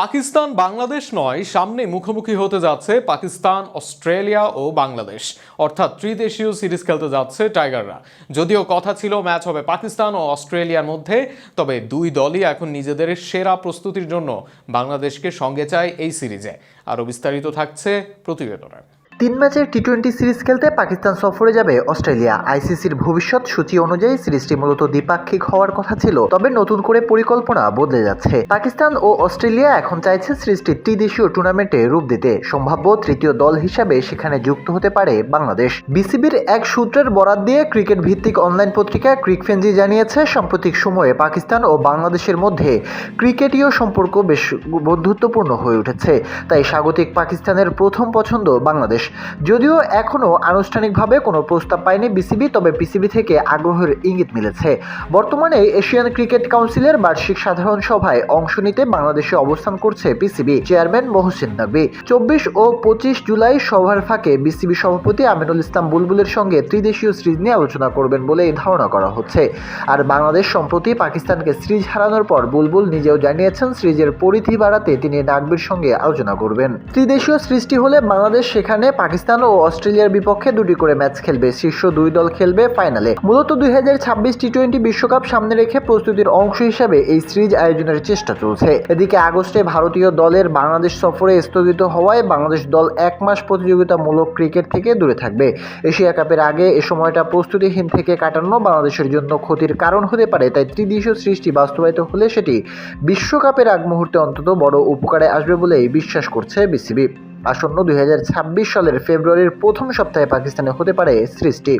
পাকিস্তান বাংলাদেশ নয়, সামনে মুখোমুখি হতে যাচ্ছে পাকিস্তান, অস্ট্রেলিয়া ও বাংলাদেশ। অর্থাৎ ত্রিদেশীয় সিরিজ খেলতে যাচ্ছে টাইগাররা। যদিও কথা ছিল ম্যাচ হবে পাকিস্তান ও অস্ট্রেলিয়ার মধ্যে, তবে দুই দলই এখন নিজেদের সেরা প্রস্তুতির জন্য বাংলাদেশকে সঙ্গে চায় এই সিরিজে। আরও বিস্তারিত থাকছে প্রতিবেদনে। তিন ম্যাচের টি টোয়েন্টি সিরিজ খেলতে পাকিস্তান সফরে যাবে অস্ট্রেলিয়া। আইসিসির ভবিষ্যৎ সূচি অনুযায়ী সিরিজটি মূলত দ্বিপাক্ষিক হওয়ার কথা ছিল, তবে নতুন করে পরিকল্পনা বদলে যাচ্ছে। পাকিস্তান ও অস্ট্রেলিয়া এখন চাইছে সিরিজটি ত্রিদেশীয় টুর্নামেন্টে রূপ দিতে। সম্ভাব্য তৃতীয় দল হিসাবে সেখানে যুক্ত হতে পারে বাংলাদেশ। বিসিবির এক সূত্রের বরাত দিয়ে ক্রিকেট ভিত্তিক অনলাইন পত্রিকা ক্রিকফেন্জি জানিয়েছে, সাম্প্রতিক সময়ে পাকিস্তান ও বাংলাদেশের মধ্যে ক্রিকেটীয় সম্পর্ক বেশ বন্ধুত্বপূর্ণ হয়ে উঠেছে। তাই স্বাগতিক পাকিস্তানের প্রথম পছন্দ বাংলাদেশ। যদিও এখনও আনুষ্ঠানিকভাবে কোনো প্রস্তাব পায়নি বিসিবি, তবে পিসিবি থেকে আগ্রহের ইঙ্গিত মিলেছে। বর্তমানে এশিয়ান ক্রিকেট কাউন্সিলের বার্ষিক সাধারণ সভায় অংশ নিতে বাংলাদেশে অবস্থান করছে পিসিবি চেয়ারম্যান মহসিন নকবি চব্বিশ ও পঁচিশ জুলাই সভার ফাঁকে বিসিবি সভাপতি আমিনুল ইসলাম বুলবুলের সঙ্গে ত্রিদেশীয় সিরিজ নিয়ে আলোচনা করবেন বলে এই ধারণা করা হচ্ছে। আর বাংলাদেশ সম্প্রতি পাকিস্তানকে সিরিজ হারানোর পর বুলবুল নিজেও জানিয়েছেন সিরিজের পরিধি বাড়াতে তিনি নাকবির সঙ্গে আলোচনা করবেন। ত্রিদেশীয় সৃষ্টি হলে বাংলাদেশ সেখানে পাকিস্তান ও অস্ট্রেলিয়ার বিপক্ষে দুটি করে ম্যাচ খেলবে। শীর্ষ দুই দল খেলবে ফাইনালে। মূলত দুই হাজার ছাব্বিশ টি টোয়েন্টি বিশ্বকাপ সামনে রেখে প্রস্তুতির অংশ হিসেবে এই সিরিজ আয়োজনের চেষ্টা চলছে। এদিকে আগস্টে ভারতীয় দলের বাংলাদেশ সফরে স্থগিত হওয়ায় বাংলাদেশ দল এক মাস প্রতিযোগিতামূলক ক্রিকেট থেকে দূরে থাকবে। এশিয়া কাপের আগে এ সময়টা প্রস্তুতিহীন থেকে কাটানো বাংলাদেশের জন্য ক্ষতির কারণ হতে পারে, তাই ত্রিদেশীয় সৃষ্টি বাস্তবায়িত হলে সেটি বিশ্বকাপের আগ মুহূর্তে অন্তত বড় উপকারে আসবে বলেই বিশ্বাস করছে বিসিবি। আসন্ন দুই হাজার ছাব্বিশ সালের ফেব্রুয়ারির প্রথম সপ্তাহে পাকিস্তানে হতে পারে সৃষ্টি।